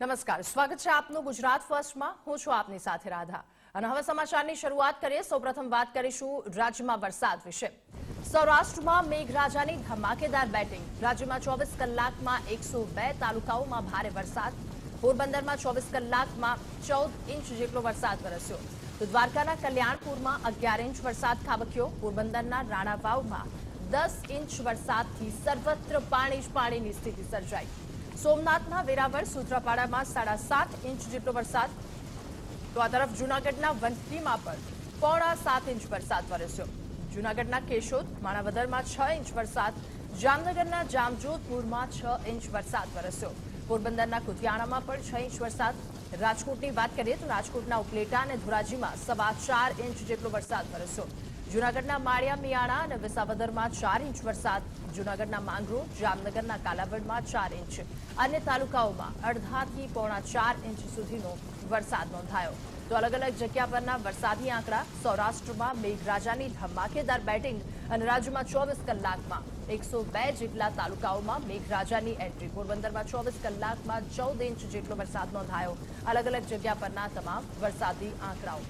નમસ્કાર. સ્વાગત છે આપનું ગુજરાત ફર્સ્ટમાં. હું છું આપની સાથે રાધા. અને હવે સમાચારની શરૂઆત કરીએ. સૌપ્રથમ વાત કરીશું રાજ્યમાં વરસાદ વિશે. સૌરાષ્ટ્રમાં મેઘરાજાની ધમાકેદાર બેટિંગ. રાજ્યમાં ચોવીસ કલાકમાં એકસો બે તાલુકાઓમાં ભારે વરસાદ. પોરબંદરમાં ચોવીસ કલાકમાં ચૌદ ઇંચ જેટલો વરસાદ વરસ્યો. તો દ્વારકાના કલ્યાણપુરમાં અગિયાર ઇંચ વરસાદ ખાબક્યો. પોરબંદરના રાણાવાવમાં દસ ઇંચ વરસાદથી સર્વત્ર પાણી જ પાણીની સ્થિતિ સર્જાઈ. સોમનાથના વેરાવળ સુત્રાપાડામાં સાડા સાત ઇંચ જેટલો વરસાદ. તો આ તરફ જૂનાગઢના વંથલીમાં પણ પોણા સાત ઇંચ વરસાદ વરસ્યો. જૂનાગઢના કેશોદ, માણાવદરમાં છ ઇંચ વરસાદ. જામનગરના જામજોધપુરમાં છ ઇંચ વરસાદ વરસ્યો. પોરબંદરના કુતિયાણામાં પણ છ ઇંચ વરસાદ. રાજકોટની વાત કરીએ તો રાજકોટના ઉપલેટા અને ધોરાજીમાં સવા ચાર ઇંચ જેટલો વરસાદ વરસ્યો. જૂનાગઢના માળિયા મિયાણા અને વિસાવદરમાં ચાર ઇંચ વરસાદ. જૂનાગઢના માંગરોળ, જામનગરના કાલાવડમાં ચાર ઇંચ. અન્ય તાલુકાઓમાં અડધાથી પોણા ચાર ઇંચ સુધીનો વરસાદ નોંધાયો. તો અલગ અલગ જગ્યા પરના વરસાદી આંકડા સૌરાષ્ટ્રમાં મેઘરાજાની ધમાકેદાર બેટિંગ અને રાજ્યમાં ચોવીસ કલાકમાં એકસો બે જેટલા તાલુકાઓમાં મેઘરાજાની એન્ટ્રી. પોરબંદરમાં ચોવીસ કલાકમાં ચૌદ ઇંચ જેટલો વરસાદ નોંધાયો. અલગ અલગ જગ્યા પરના તમામ વરસાદી આંકડાઓ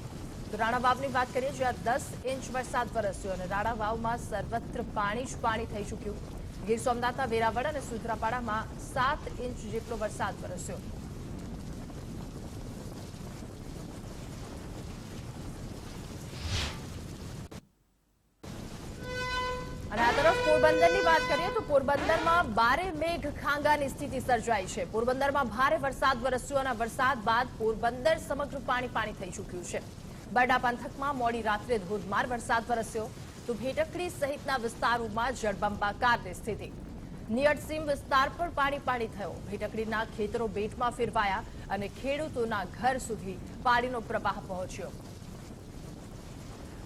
તો રાણાવાવની વાત કરીએ, જ્યાં દસ ઇંચ વરસાદ વરસ્યો અને રાણાવાવમાં સર્વત્ર પાણી જ પાણી થઈ ચૂક્યું. ગીર સોમનાથના વેરાવળ અને સુત્રાપાડામાં સાત ઇંચ જેટલો વરસાદ વરસ્યો. આ તરફ પોરબંદરની વાત કરીએ તો પોરબંદરમાં બારે મેઘ ખાંગાની સ્થિતિ સર્જાઈ છે. પોરબંદરમાં ભારે વરસાદ વરસ્યો અને વરસાદ બાદ પોરબંદર સમગ્ર પાણી પાણી થઈ ચૂક્યું છે. બરડા પંથકમાં મોડી રાત્રે ધોધમાર વરસાદ વરસ્યો. તો ભેટકડી સહિતના વિસ્તારોમાં જળબંબાકારની સ્થિતિ. નિયટસીમ વિસ્તાર પર પાણી પાણી થયો. ભેટકડીના ખેતરો બેટમાં ફેરવાયા અને ખેડૂતોના ઘર સુધી પાણીનો પ્રવાહ પહોંચ્યો.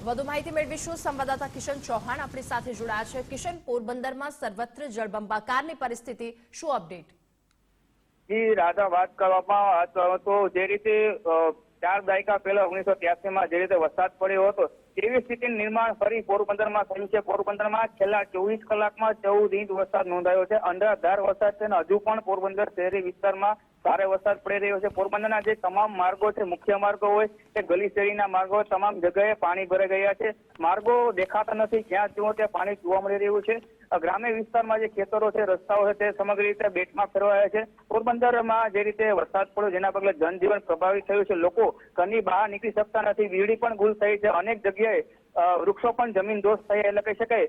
વધુ માહિતી મેળવીશું સંવાદદાતા કિશન ચૌહાણ આપણી સાથે જોડાયા છે. કિશન, પોરબંદરમાં સર્વત્ર જળબંબાકારની પરિસ્થિતિ શું અપડેટ? રાધા વાત કરવામાં જે રીતે ચાર દાયકા પહેલા ઓગણીસો ત્યાસીમાં જે રીતે વરસાદ પડ્યો હતો, તેવી સ્થિતિનું નિર્માણ ફરી પોરબંદરમાં થયું છે. પોરબંદરમાં છેલ્લા ચોવીસ કલાકમાં ચૌદ ઇંચ વરસાદ નોંધાયો છે. અંધારધાર વરસાદ છે અને હજુ પણ પોરબંદર શહેરી વિસ્તારમાં ભારે વરસાદ પડી રહ્યો છે. પોરબંદરના જે તમામ માર્ગો છે, મુખ્ય માર્ગો હોય કે ગલી શેરીના માર્ગો, તમામ જગ્યાએ પાણી ભરાઈ ગયા છે. માર્ગો દેખાતા નથી. જ્યાં જુઓ ત્યાં પાણી જોવા મળી રહ્યું છે. ગ્રામ્ય વિસ્તારમાં જે ખેતરો છે, રસ્તાઓ છે, તે સમગ્ર રીતે બેટમાં ફેરવાયા છે. પોરબંદરમાં જે રીતે વરસાદ પડ્યો, જેના પગલે જનજીવન પ્રભાવિત થયું છે. લોકો ઘરની બહાર નીકળી શકતા નથી. વીજળી પણ ગુલ થઈ છે. અનેક જગ્યાએ વૃક્ષો પણ જમીન દોષ થયા, એટલે કહી શકાય.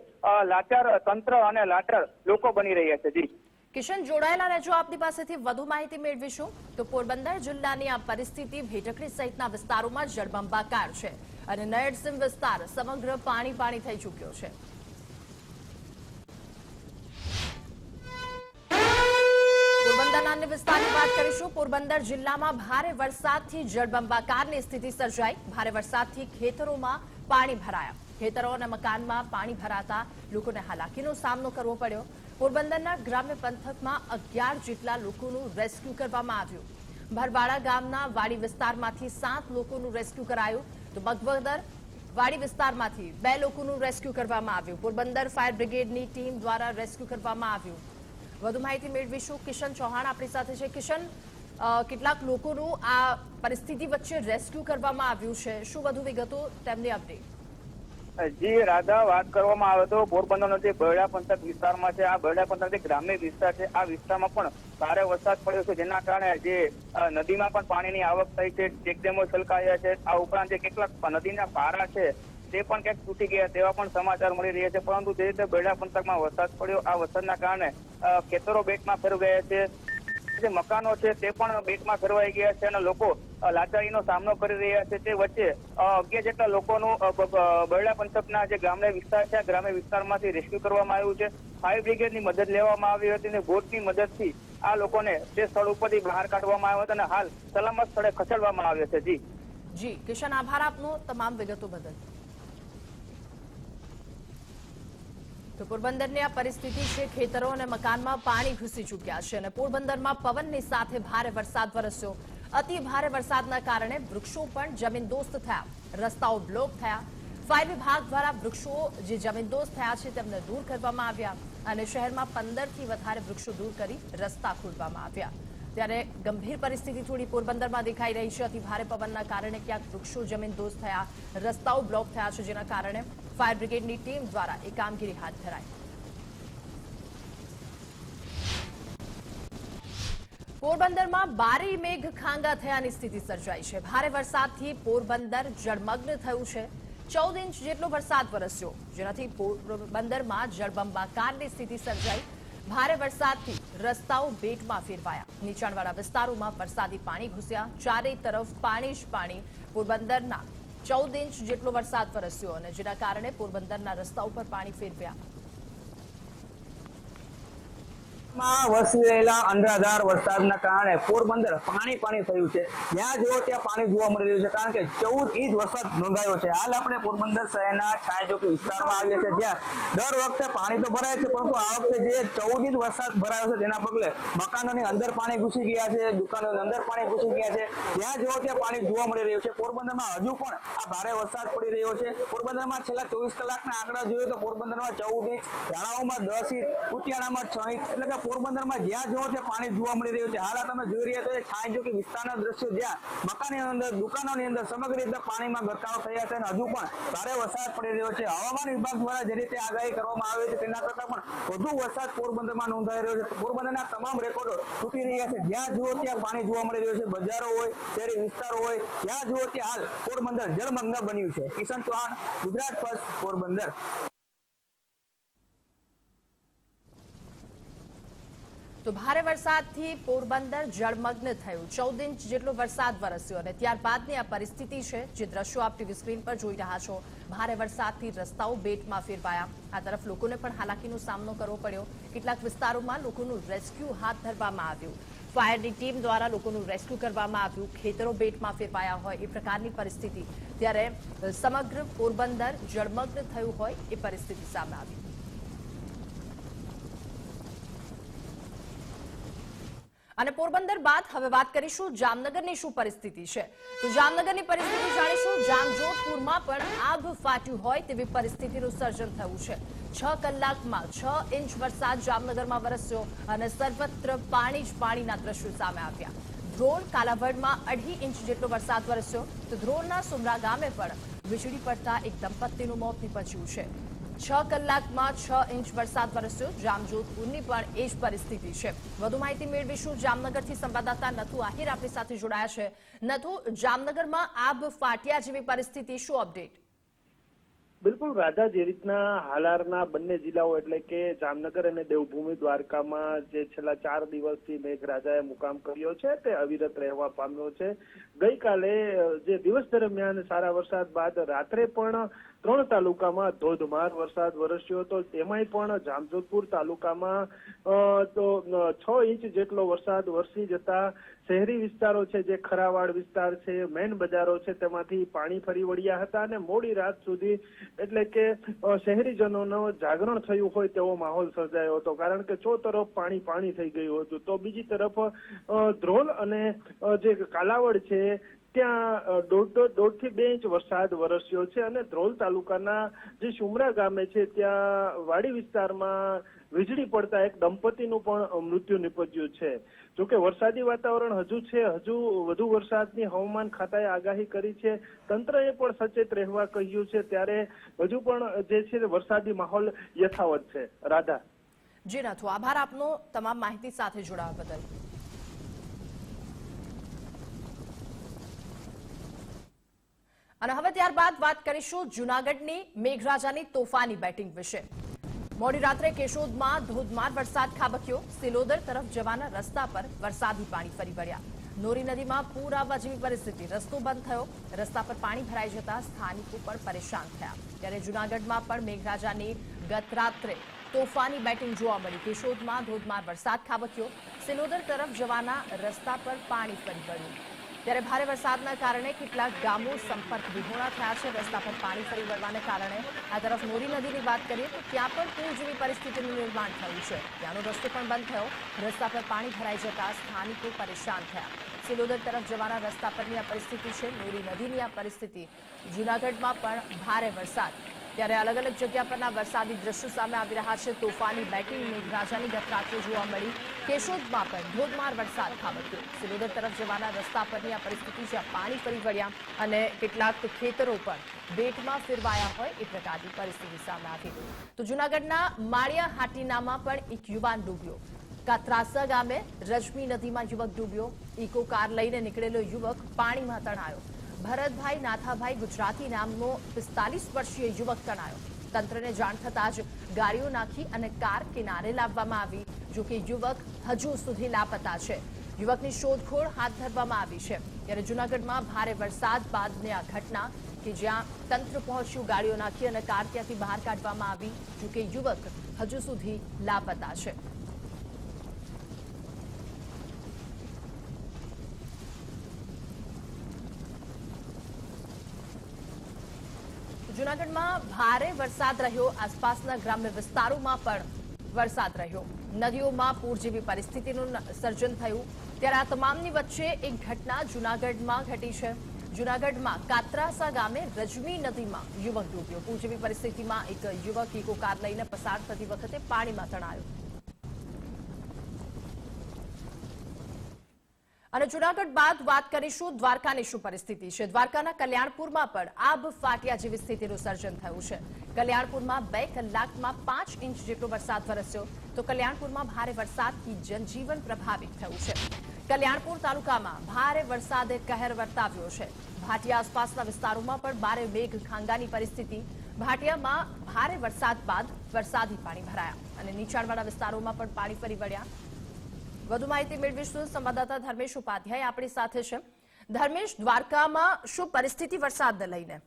લાચાર તંત્ર અને લાચાર લોકો બની રહ્યા છે. જી. કિશન જોડાયેલા રહેજો આપની પાસેથી વધુ માહિતી મેળવીશું. તો પોરબંદર જિલ્લાની આ પરિસ્થિતિ ભેટકડી સહિતના વિસ્તારોમાં જળબંબાકાર છે અને નયડસિમ વિસ્તાર સમગ્ર પાણી પાણી થઈ ચૂક્યો છે. વાત કરીશું. પોરબંદર જિલ્લામાં ભારે વરસાદથી જળબંબાકારની સ્થિતિ સર્જાઈ. ભારે વરસાદથી ખેતરોમાં પાણી ભરાયા. ખેતરો અને મકાનમાં પાણી ભરાતા લોકોને હાલાકીનો સામનો કરવો પડ્યો. પોરબંદરના ગ્રામ્ય પંથકમાં અગિયાર જેટલા લોકોનું રેસ્ક્યુ કરવામાં આવ્યું. ભરવાડા ગામના વાડી વિસ્તારમાંથી સાત લોકોનું રેસ્ક્યુ કરાયું તો બગવદર વાડી વિસ્તારમાંથી બે લોકોનું રેસ્ક્યુ કરવામાં આવ્યું. પોરબંદર ફાયર બ્રિગેડની ટીમ દ્વારા રેસ્ક્યુ કરવામાં આવ્યું. વધુ માહિતી મેળવીશું કિશન ચૌહાણ આપણી સાથે છે. કિશન કેટલાક લોકોનું આ પરિસ્થિતિ વચ્ચે રેસ્ક્યુ કરવામાં આવ્યું છે. શું વધુ વિગતો? તેમની અપડેટ જી રાધા વાત કરવામાં આવે તો પોરબંદરનો જે બરડા પંથક વિસ્તારમાં છે, આ બરડા પંથક જે ગ્રામ્ય વિસ્તાર છે, આ વિસ્તારમાં પણ ભારે વરસાદ પડ્યો છે. જેના કારણે જે નદીમાં પણ પાણીની આવક થઈ છે. ચેકડેમો છલકાયા છે. આ ઉપરાંત જે કેટલાક નદીના પારા છે, તે પણ ક્યાંક તૂટી ગયા તેવા પણ સમાચાર મળી રહ્યા છે. પરંતુ જે રીતે બરડા પંથકમાં વરસાદ પડ્યો, આ વરસાદના કારણે ખેતરો બેટમાં ફેરવાઈ ગયા છે. જે મકાનો છે તે પણ બેટમાં ફેરવાઈ ગયા છે અને લોકો લાચારીનો સામનો કરી રહ્યા છે. તે વચ્ચે અગિયાર જેટલા લોકોનું બરડા પંથકના જે ગ્રામ્ય વિસ્તાર છે ગ્રામ્ય વિસ્તારમાંથી રેસ્ક્યુ કરવામાં આવ્યું છે. ફાયર બ્રિગેડની મદદ લેવામાં આવી હતી અને બોટની મદદથી આ લોકોને તે સ્થળ ઉપરથી બહાર કાઢવામાં આવ્યા હતા અને હાલ સલામત સ્થળે ખસેડવામાં આવ્યા છે. જી. જી, કિશન, આભાર આપનો તમામ વિગતો બદલ. તો પોરબંદરની આ પરિસ્થિતિ છે, ખેતરો અને મકાનમાં પાણી ઘૂસી ચૂક્યા છે અને પોરબંદરમાં પવનની સાથે ભારે વરસાદ વરસ્યો. અતિ ભારે વરસાદના કારણે વૃક્ષો પણ જમીનદોસ્ત થયા. રસ્તાઓ બ્લોક થયા. ફાયર વિભાગ દ્વારા વૃક્ષો જે જમીનદોસ્ત થયા છે, તેમને દૂર કરવામાં આવ્યા અને શહેરમાં પંદરથી વધારે વૃક્ષો દૂર કરી રસ્તા ખોલવામાં આવ્યા. ત્યારે ગંભીર પરિસ્થિતિ થોડી પોરબંદરમાં દેખાઈ રહી છે. અતિ ભારે પવનના કારણે ક્યાંક વૃક્ષો જમીન દોસ્ત થયા, રસ્તાઓ બ્લોક થયા છે, જેના કારણે ફાયર બ્રિગેડની ટીમ દ્વારા એ કામગીરી હાથ ધરાઈ. પોરબંદરમાં બારી મેઘ ખાંગા થયાની સ્થિતિ સર્જાઈ છે. ભારે વરસાદથી પોરબંદર જળમગ્ન થયું છે. ચૌદ ઇંચ જેટલો વરસાદ વરસ્યો, જેનાથી પોરબંદરમાં જળબંબાકારની સ્થિતિ સર્જાઈ. ભારે વરસાદથી રસ્તાઓ બેટમાં ફેરવાયા. નીચાણવાળા વિસ્તારોમાં વરસાદી પાણી ઘૂસ્યા. ચારેય તરફ પાણી જ પાણી. પોરબંદરના ચૌદ ઇંચ જેટલો વરસાદ વરસ્યો અને જેના કારણે પોરબંદરના રસ્તા ઉપર પાણી ફેરવ્યા. માં વરસી રહેલા અંધાધાર વરસાદના કારણે પોરબંદર પાણી પાણી થયું છે. જ્યાં જુઓ ત્યાં પાણી જોવા મળી રહ્યું છે, કારણ કે ચૌદ ઇંચ વરસાદ નોંધાયો છે. હાલ આપણે પોરબંદર શહેરના છાયચોકી વિસ્તારમાં આવીએ છીએ, જ્યાં દર વખતે પાણી તો ભરાય છે, પરંતુ આ વખતે જે ચૌદ ઇંચ વરસાદ ભરાયો છે, તેના પગલે મકાનોની અંદર પાણી ઘૂસી ગયા છે, દુકાનોની અંદર પાણી ઘૂસી ગયા છે. જ્યાં જુઓ ત્યાં પાણી જોવા મળી રહ્યું છે. પોરબંદરમાં હજુ પણ આ ભારે વરસાદ પડી રહ્યો છે. પોરબંદરમાં છેલ્લા ચોવીસ કલાકના આંકડા જોઈએ તો પોરબંદરમાં ચૌદ ઇંચ, ઝાડાઓમાં દસ ઇંચ કુતિયાણામાં છ ઇંચ, એટલે કે પોરબંદરમાં જ્યાં જોવો છે પાણી જોવા મળી રહ્યું છે. હાલ તમે જોઈ રહ્યા છો એ છાંયજોકી વિસ્તારના દ્રશ્યો જ્યાં મકાનની અંદર, દુકાનોની અંદર સમગ્ર રીતે પાણીમાં ગરકાવ થયા છે અને હજુ પણ ભારે વરસાદ પડી રહ્યો છે. હવામાન વિભાગ દ્વારા જે રીતે આગાહી કરવામાં આવી છે, તેના કરતાં પણ વધુ વરસાદ પોરબંદરમાં નોંધાઈ રહ્યો છે. પોરબંદરના તમામ રેકોર્ડો તૂટી રહ્યા છે. જ્યાં જુઓ ત્યાં પાણી જોવા મળી રહ્યું છે. બજારો હોય, શહેરી વિસ્તારો હોય, જ્યાં જુઓ ત્યાં હાલ પોરબંદર જળમગ્ન બન્યું છે. કિશન ચૌહાણ, ગુજરાત ફર્સ્ટ પોરબંદર. તો ભારે વરસાદથી પોરબંદર જળમગ્ન થયું. ચૌદ ઇંચ જેટલો વરસાદ વરસ્યો અને ત્યારબાદની આ પરિસ્થિતિ છે જે દ્રશ્યો આપ ટીવી સ્ક્રીન પર જોઈ રહ્યા છો. ભારે વરસાદથી રસ્તાઓ બેટમાં ફેરવાયા. આ તરફ લોકોને પણ હાલાકીનો સામનો કરવો પડ્યો. કેટલાક વિસ્તારોમાં લોકોનું રેસ્ક્યુ હાથ ધરવામાં આવ્યું. ફાયરની ટીમ દ્વારા લોકોનું રેસ્ક્યુ કરવામાં આવ્યું. ખેતરો બેટમાં ફેરવાયા હોય એ પ્રકારની પરિસ્થિતિ. ત્યારે સમગ્ર પોરબંદર જળમગ્ન થયું હોય એ પરિસ્થિતિ સામે આવી. અને પોરબંદર બાદ હવે વાત કરીશું જામનગરની શું પરિસ્થિતિ છે. તો જામનગરની પરિસ્થિતિ જાણીશું, જામજોધપુરમાં પણ આભ ફાટ્યું હોય તેવી પરિસ્થિતિનું સર્જન થયું છે. છ કલાકમાં છ ઇંચ વરસાદ જામનગરમાં વરસ્યો અને સર્વત્ર પાણી જ પાણીના દ્રશ્યો સામે આવ્યા. ધ્રોલ કાલાવડમાં અઢી ઇંચ જેટલો વરસાદ વરસ્યો તો ધ્રોલના સુમરા ગામે પણ વીજળી પડતા એક દંપતીનું મોત નીપજ્યું છે. છ કલાકમાં છ ઇંચ વરસાદ વરસ્યો. જામજોધપુરની પણ એ જ પરિસ્થિતિ છે. વધુ માહિતી મેળવીશું. જામનગરથી સંવાદદાતા નથુ આહિર આપણી સાથે જોડાયા છે. નથુ, જામનગરમાં આબ ફાટ્યા જેવી પરિસ્થિતિ, શું અપડેટ? બિલકુલ રાજા જે રીતના હાલારના બંને જિલ્લાઓ એટલે કે જામનગર અને દેવભૂમિ દ્વારકામાં જે છેલ્લા ચાર દિવસથી મેઘરાજાએ મુકામ કર્યો છે, તે અવિરત રહેવા પામ્યો છે. ગઈકાલે જે દિવસ દરમિયાન સારા વરસાદ બાદ રાત્રે પણ ત્રણ તાલુકામાં ધોધમાર વરસાદ વરસ્યો હતો. તેમાંય પણ જામજોધપુર તાલુકામાં તો છ ઇંચ જેટલો વરસાદ વરસી જતા શહેરી વિસ્તારો છે, જે ખરાવાડ વિસ્તાર છે, મેન બજારો છે, તેમાંથી પાણી ફરી વળ્યા હતા અને મોડી રાત સુધી એટલે કે શહેરીજનોનો જાગરણ થયું હોય તેવો માહોલ સર્જાયો હતો. કારણ કે ચો પાણી પાણી થઈ ગયું હતું. તો બીજી તરફ ધ્રોલ અને જે કાલાવડ છે, ત્યાં દોઢથી બે ઇંચ વરસાદ વરસ્યો છે અને ધ્રોલ તાલુકાના જે સુમરા ગામે છે, ત્યાં વાડી વિસ્તારમાં વીજળી પડતા એક દંપતીનું પણ મૃત્યુ નિપજ્યું છે. જોકે વરસાદી વાતાવરણ હજુ છે, હજુ વધુ વરસાદની હવામાન ખાતાએ આગાહી કરી છે. તંત્રએ પણ સચેત રહેવા કહ્યું છે. ત્યારે હજુ પણ જે છે વરસાદી માહોલ યથાવત છે. રાધા. જી નાથુ, આભાર આપનો તમામ માહિતી સાથે જોડાવા બદલ. અને હવે ત્યારબાદ વાત કરીશું જુનાગઢની મેઘરાજાની તોફાની બેટિંગ વિશે. મોડી રાત્રે કેશોદમાં ધોધમાર વરસાદ ખાબક્યો. સિલોદર તરફ જવાના રસ્તા પર વરસાદી પાણી ફરી વળ્યા. નોરી નદીમાં પૂર આવવા જેવી પરિસ્થિતિ. રસ્તો બંધ થયો. રસ્તા પર પાણી ભરાઈ જતા સ્થાનિકો પણ પરેશાન થયા. ત્યારે જુનાગઢમાં પણ મેઘરાજાની ગત રાત્રે તોફાની બેટિંગ જોવા મળી. કેશોદમાં ધોધમાર વરસાદ ખાબક્યો. સિલોદર તરફ જવાના રસ્તા પર પાણી ફરી વળ્યું. ત્યારે ભારે વરસાદના કારણે કેટલાક ગામો સંપર્ક વિહોણા થયા છે. રસ્તા પર પાણી ફરી વળવાને કારણે આ તરફ નોરી નદીની વાત કરીએ તો ત્યાં પણ પૂર જેવી પરિસ્થિતિનું નિર્માણ થયું છે. ત્યાંનો રસ્તો પણ બંધ થયો. રસ્તા પર પાણી ભરાઈ જતા સ્થાનિકો પરેશાન થયા. સિલોદર તરફ જવાના રસ્તા પરની આ પરિસ્થિતિ છે. નોરી નદીની આ પરિસ્થિતિ જૂનાગઢમાં પણ ભારે વરસાદ ત્યારે અલગ અલગ જગ્યા પરના વરસાદી દ્રશ્યો સામે આવી રહ્યા છે. તોફાની બેટિંગ મેઘરાજાની ગત રાત્રે જોવા મળી. કેશોદમાં પણ ધોધમાર વરસાદ ખાબક્યો. સિલોદર તરફ જવાના રસ્તા પરની આ પરિસ્થિતિ જ્યાં પાણી ફરી વળ્યા અને કેટલાક ખેતરો પણ બેટમાં ફેરવાયા હોય એ પ્રકારની પરિસ્થિતિ સામે આવી. તો જૂનાગઢના માળિયા હાટીનામાં પણ એક યુવાન ડૂબ્યો. કાત્રાસા ગામે રજમી નદીમાં યુવક ડૂબ્યો. ઇકો કાર લઈને નીકળેલો યુવક પાણીમાં તણાયો. ભરતભાઈ, નાથાભાઈ ગુજરાતી નામનો પિસ્તાલીસ વર્ષીય યુવક તણાયો. તંત્રને જાણ થતાં જ ગાડીઓ નાખી અને કાર કિનારે લાવવામાં આવી, જો કે યુવક હજુ સુધી લાપતા છે. યુવકની શોધખોળ હાથ ધરવામાં આવી છે. ત્યારે જૂનાગઢમાં ભારે વરસાદ બાદની આ ઘટના કે જ્યાં તંત્ર પહોંચ્યું, ગાડીઓ નાખી અને કાર ત્યાંથી બહાર કાઢવામાં આવી, જો કે યુવક હજુ સુધી લાપતા છે. જૂનાગઢમાં ભારે વરસાદ રહ્યો. આસપાસના ગ્રામ્ય વિસ્તારોમાં પણ વરસાદ રહ્યો. નદીઓમાં પૂર જેવી પરિસ્થિતિનું સર્જન થયું. ત્યારે આ તમામની વચ્ચે એક ઘટના જૂનાગઢમાં ઘટી છે. જૂનાગઢમાં કાત્રાસા ગામે રજમી નદીમાં યુવક ડૂબ્યો. પૂર જેવી પરિસ્થિતિમાં એક યુવક ઇકો કાર લઈને પસાર થતી વખતે પાણીમાં તણાયો. અને જુનાગઢ બાદ વાત કરીશું દ્વારકાની શું પરિસ્થિતિ છે. દ્વારકાના કલ્યાણપુરમાં પણ આબ ફાટ્યા જેવી સ્થિતિનું સર્જન થયું છે. કલ્યાણપુરમાં બે કલાકમાં પાંચ ઇંચ જેટલો વરસાદ વરસ્યો તો કલ્યાણપુરમાં ભારે વરસાદથી જનજીવન પ્રભાવિત થયું છે. કલ્યાણપુર તાલુકામાં ભારે વરસાદે કહેર વર્તાવ્યો છે. ભાટિયા આસપાસના વિસ્તારોમાં પણ ભારે મેઘ ખાંગાની પરિસ્થિતિ. ભાટિયામાં ભારે વરસાદ બાદ વરસાદી પાણી ભરાયા અને નીચાણવાળા વિસ્તારોમાં પણ પાણી ફરી વળ્યા. વધુ માહિતી મેળવીશું સંવાદદાતા ધર્મેશ ઉપાધ્યાય આપણી સાથે છે. ધર્મેશ, દ્વારકામાં શું પરિસ્થિતિ વરસાદને લઈને?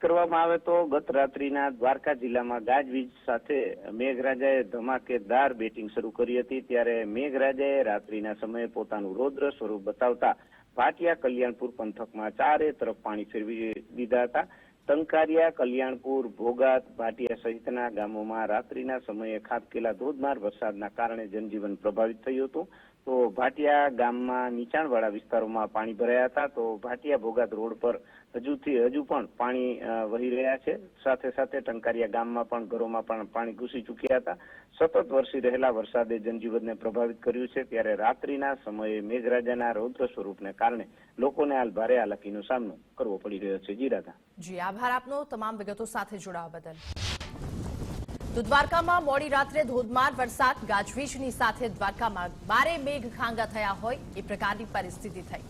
કરવામાં આવે તો ગત રાત્રિના દ્વારકા જિલ્લામાં ગાજવીજ સાથે મેઘરાજાએ ધમાકેદાર બેટિંગ શરૂ કરી હતી. ત્યારે મેઘરાજાએ રાત્રિના સમયે પોતાનું રૌદ્ર સ્વરૂપ બતાવતા ભાટિયા કલ્યાણપુર પંથકમાં ચારે તરફ પાણી ફેરવી દીધા હતા. ટંકારિયા, કલ્યાણપુર, ભોગાત, ભાટિયા સહિતના ગામોમાં રાત્રિના સમયે ખાબકેલા ધોધમાર વરસાદના કારણે જનજીવન પ્રભાવિત થયું હતું. તો ભાટિયા ગામમાં નીચાણવાળા વિસ્તારોમાં પાણી ભરાયા હતા. તો ભાટિયા ભોગાત રોડ પર હજુથી હજુ પણ પાણી વહી રહ્યા છે. સાથે સાથે ટંકારિયા ગામમાં પણ, ઘરોમાં પણ પાણી ઘૂસી ચૂક્યા હતા. સતત વરસી રહેલા વરસાદે જનજીવનને પ્રભાવિત કર્યું છે. ત્યારે રાત્રિના સમયે મેઘરાજાના રૌદ્ર સ્વરૂપને કારણે લોકોને હાલ ભારે હાલાકીનો સામનો કરવો પડી રહ્યો છે. જી રાધા. જી, આભાર આપનો તમામ વિગતો સાથે જોડાવા બદલ. દ્વારકામાં મોડી રાત્રે ધોધમાર વરસાદ, ગાજવીજની સાથે દ્વારકામાં બારે મેઘ ખાંગા થયા હોય, એ પ્રકારની પરિસ્થિતિ થઈ.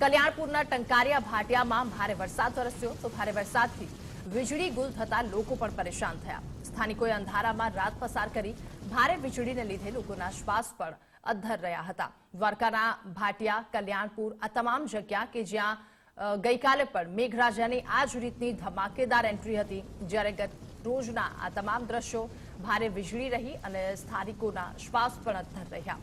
કલ્યાણપુરના ટંકારિયા ભાટિયામાં ભારે વરસાદ વરસ્યો તો ભારે વરસાદથી વીજળી ગુલ થતા લોકો પણ પરેશાન થયા. સ્થાનિકોએ અંધારામાં રાત પસાર કરી ભારે વીજળીને લીધે લોકોના શ્વાસ પણ અદ્ધર રહ્યા હતા. દ્વારકાના ભાટિયા, કલ્યાણપુર આ તમામ જગ્યા કે જ્યાં ગઈકાલે પણ મેઘરાજાની આ જ રીતની ધમાકેદાર એન્ટ્રી હતી, જ્યારે રોજના આ તમામ દ્રશ્યો ભારે વીજળી રહી અને સ્થાનિકોના શ્વાસ પણ અદ્ધર રહ્યા.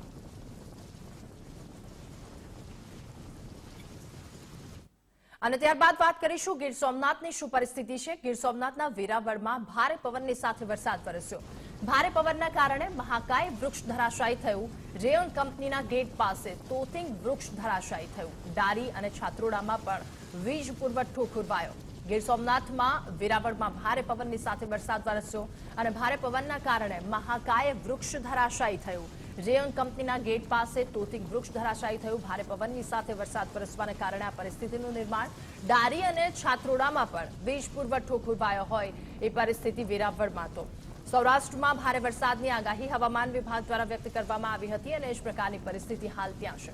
અને ત્યારબાદ વાત કરીશું ગીર સોમનાથની શું પરિસ્થિતિ છે? ગીર સોમનાથના વેરાવળમાં ભારે પવનની સાથે વરસાદ વરસ્યો. ભારે પવનના કારણે મહાકાય વૃક્ષ ધરાશાયી થયું. રેયોન કંપનીના ગેટ પાસે તોતિંગ વૃક્ષ ધરાશાયી થયું. ડારી અને છાત્રોડામાં પણ વીજ પુરવઠો ખુરવાયો. ગીર સોમનાથમાં વેરાવળમાં ભારે પવનની સાથે વરસાદ વરસ્યો અને ભારે પવનના કારણે મહાકાય વૃક્ષ ધરાશાયી થયું. રેયોન કંપનીના ગેટ પાસે તોતિક વૃક્ષ ધરાશાયી થયું. ભારે પવનની સાથે વરસાદ વરસવાને કારણે આ પરિસ્થિતિનું નિર્માણ ડારી અને છાત્રોડામાં પણ વીજ પુરવઠો ખોરવાયો હોય એ પરિસ્થિતિ વેરાવળમાં તો. સૌરાષ્ટ્રમાં ભારે વરસાદની આગાહી હવામાન વિભાગ દ્વારા વ્યક્ત કરવામાં આવી હતી અને એ જ પ્રકારની પરિસ્થિતિ હાલ ત્યાં છે.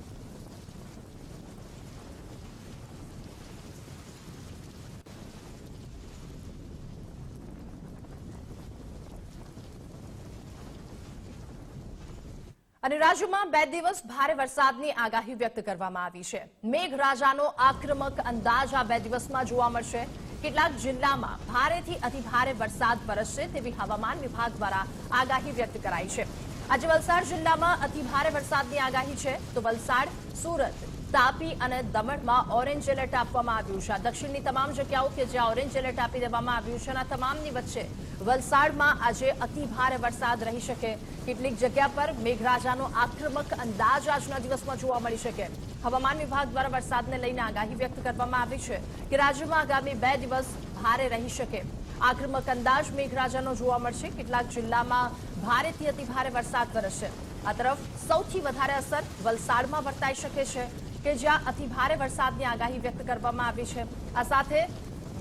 અને રાજ્યમાં બે દિવસ ભારે વરસાદની આગાહી વ્યક્ત કરવામાં આવી છે. મેઘરાજાનો આક્રમક અંદાજ આ બે દિવસમાં જોવા મળશે. કેટલાક જિલ્લામાં ભારેથી અતિભારે વરસાદ વરસશે તેવી હવામાન વિભાગ દ્વારા આગાહી વ્યક્ત કરાઈ છે. આજે વલસાડ જિલ્લામાં અતિભારે વરસાદની આગાહી છે. તો વલસાડ, સુરત તાપી અને દમણમાં ઓરેન્જ એલર્ટ આપવામાં આવ્યું છે. દક્ષિણની તમામ જગ્યાઓ કે જ્યાં ઓરેન્જ એલર્ટ આપી દેવામાં આવ્યું છે અને તમામની વચ્ચે વલસાડમાં આજે અતિ ભારે વરસાદ રહી શકે. કેટલીક જગ્યા પર મેઘરાજાનો આક્રમક અંદાજ આજના દિવસમાં જોવા મળી શકે. હવામાન વિભાગ દ્વારા વરસાદને લઈને આગાહી વ્યક્ત કરવામાં આવી છે કે રાજ્યમાં આગામી બે દિવસ ભારે રહી શકે. આક્રમક અંદાજ મેઘરાજાનો જોવા મળશે. કેટલાક જિલ્લામાં ભારેથી અતિ ભારે વરસાદ વરસશે. આ તરફ સૌથી વધારે અસર વલસાડમાં વર્તાઈ શકે છે. કે જ્યાં અતિ ભારે વરસાદની આગાહી વ્યક્ત કરવામાં આવી છે. આ સાથે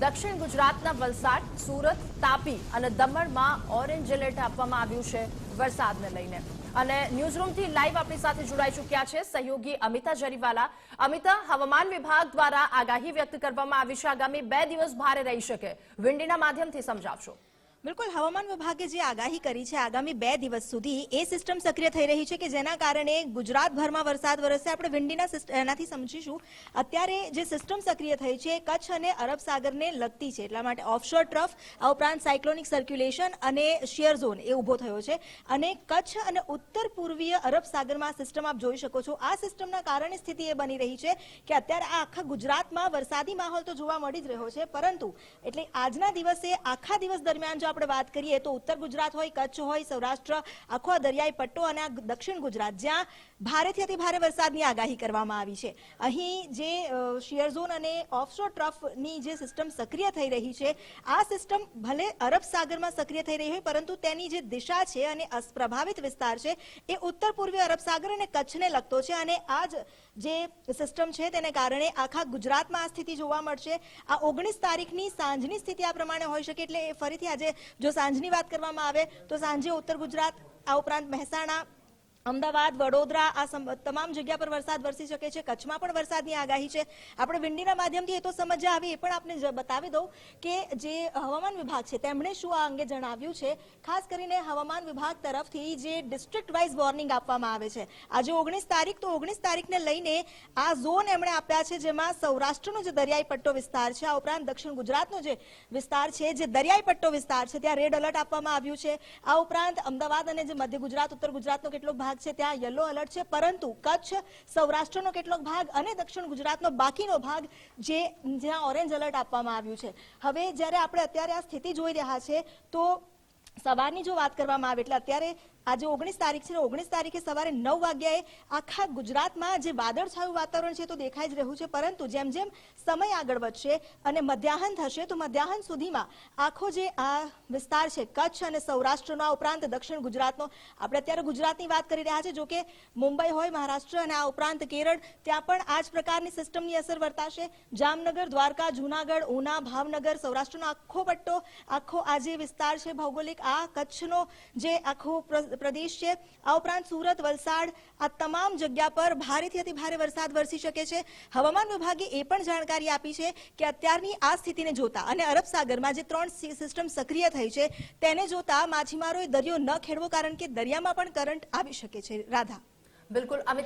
દક્ષિણ ગુજરાતના વલસાડ, સુરત, તાપી અને દમણમાં ઓરેન્જ એલર્ટ આપવામાં આવ્યું છે વરસાદને લઈને. અને ન્યૂઝરૂમથી લાઈવ આપણી સાથે જોડાઈ ચૂક્યા છે સહયોગી અમિતા જરીવાલા. અમિતા, હવામાન વિભાગ દ્વારા આગાહી વ્યક્ત કરવામાં આવી છે. આગામી બે દિવસ ભારે રહી શકે. વિંડીના માધ્યમથી સમજાવશો. બિલકુલ, હવામાન વિભાગે જે આગાહી કરી છે, આગામી બે દિવસ સુધી એ સિસ્ટમ સક્રિય થઈ રહી છે કે જેના કારણે ગુજરાતભરમાં વરસાદ વરસશે આપણે વિંડીના એનાથી સમજીશું. અત્યારે જે સિસ્ટમ સક્રિય થઈ છે, કચ્છ અને અરબ સાગરને લગતી છે, એટલા માટે ઓફશોર ટ્રફ, આ ઉપરાંત સાયક્લોનિક સર્ક્યુલેશન અને શિયર ઝોન એ ઊભો થયો છે. અને કચ્છ અને ઉત્તર પૂર્વીય અરબ સાગરમાં સિસ્ટમ આપ જોઈ શકો છો. આ સિસ્ટમના કારણે સ્થિતિ એ બની રહી છે કે અત્યારે આ આખા ગુજરાતમાં વરસાદી માહોલ તો જોવા મળી જ રહ્યો છે, પરંતુ એટલે આજના દિવસે આખા દિવસ દરમિયાન જો આપણે વાત કરીએ તો ઉત્તર ગુજરાત હોય, કચ્છ હોય, સૌરાષ્ટ્ર, આખો દરિયાઈ પટ્ટો અને દક્ષિણ ગુજરાત, જ્યાં ભારેથી અતિ ભારે વરસાદની આગાહી કરવામાં આવી છે. અહીં જે શિયર ઝોન અને ઓફશોર ટ્રફની જે સિસ્ટમ સક્રિય થઈ રહી છે, આ સિસ્ટમ ભલે અરબ સાગરમાં સક્રિય થઈ રહી હોય, પરંતુ તેની જે દિશા છે અને અપ્રભાવિત વિસ્તાર છે, એ ઉત્તર પૂર્વીય અરબ સાગર અને કચ્છને લગતો છે અને આ જ જે સિસ્ટમ છે તેને કારણે આખા ગુજરાતમાં આ સ્થિતિ જોવા મળશે. આ ઓગણીસ તારીખની સાંજની સ્થિતિ આ પ્રમાણે હોઈ શકે, એટલે એ ફરીથી આજે જો સાંજની વાત કરવામાં આવે તો સાંજે ઉત્તર ગુજરાત આ ઉપરાંત મહેસાણા અમદાવાદ, વડોદરા, આ તમામ જગ્યા પર વરસાદ વરસી શકે છે. કચ્છમાં પણ વરસાદની આગાહી છે. આપણે વિંડીના માધ્યમથી એ તો સમજ આવી, એ પણ આપને બતાવી દઉં કે જે હવામાન વિભાગ છે, તેમણે શું આ અંગે જણાવ્યું છે? ખાસ કરીને હવામાન વિભાગ તરફથી જે ડિસ્ટ્રિક્ટ વાઇઝ વોર્નિંગ આપવામાં આવે છે. આજે ઓગણીસ તારીખ, તો ઓગણીસ તારીખને લઈને આ ઝોન એમણે આપ્યા છે, જેમાં સૌરાષ્ટ્રનો જે દરિયાઈ પટ્ટો વિસ્તાર છે, આ ઉપરાંત દક્ષિણ ગુજરાતનો જે વિસ્તાર છે, જે દરિયાઈ પટ્ટો વિસ્તાર છે, ત્યાં રેડ એલર્ટ આપવામાં આવ્યું છે. આ ઉપરાંત અમદાવાદ અને જે મધ્ય ગુજરાત, ઉત્તર ગુજરાતનો કેટલોક ભાગ છે, ત્યાં યલો એલર્ટ છે. પરંતુ કચ્છ, સૌરાષ્ટ્રનો કેટલોક ભાગ અને દક્ષિણ ગુજરાતનો બાકીનો ભાગ જે, જ્યાં ઓરેન્જ એલર્ટ આપવામાં આવ્યું છે. હવે જ્યારે આપણે અત્યારે આ સ્થિતિ જોઈ રહ્યા છે, તો સવારની જો વાત કરવામાં આવે, એટલે અત્યારે આજે ઓગણીસ તારીખ છે ઓગણીસ તારીખે સવારે નવ વાગ્યાએ આખા ગુજરાતમાં જે વાદળછાયું વાતાવરણ છે તો દેખાઈ જ રહ્યું છે, પરંતુ જેમ જેમ સમય આગળ વધશે અને મધ્યાહન થશે, તો મધ્યાહન સુધીમાં આખો જે આ વિસ્તાર છે, કચ્છ અને સૌરાષ્ટ્રનો આ ઉપરાંત દક્ષિણ ગુજરાતનો, આપણે અત્યારે ગુજરાતની વાત કરી રહ્યા છે જો કે મુંબઈ હોય, મહારાષ્ટ્ર અને આ ઉપરાંત કેરળ, ત્યાં પણ આ જ પ્રકારની સિસ્ટમની અસર વર્તાશે. જામનગર, દ્વારકા, જૂનાગઢ, ઉના, ભાવનગર, સૌરાષ્ટ્રનો આખો પટ્ટો, આખો આ જે વિસ્તાર છે, ભૌગોલિક આ કચ્છનો જે આખો પ્રદેશ છે. આ ઉપરાંત સુરત, વલસાડ, આ તમામ જગ્યા પર ભારેથી અતિ ભારે વરસાદ વરસી શકે છે. હવામાન વિભાગે એ પણ જાણકારી આપી છે કે અત્યારની આ સ્થિતિને જોતા અને અરબ સાગરમાં જે ત્રણ સિસ્ટમ સક્રિય થઈ છે તેને જોતા માછીમારોએ દરિયો ન ખેડવો કારણ કે દરિયામાં પણ કરંટ આવી શકે છે. રાધા. બિલકુલ, અમિતા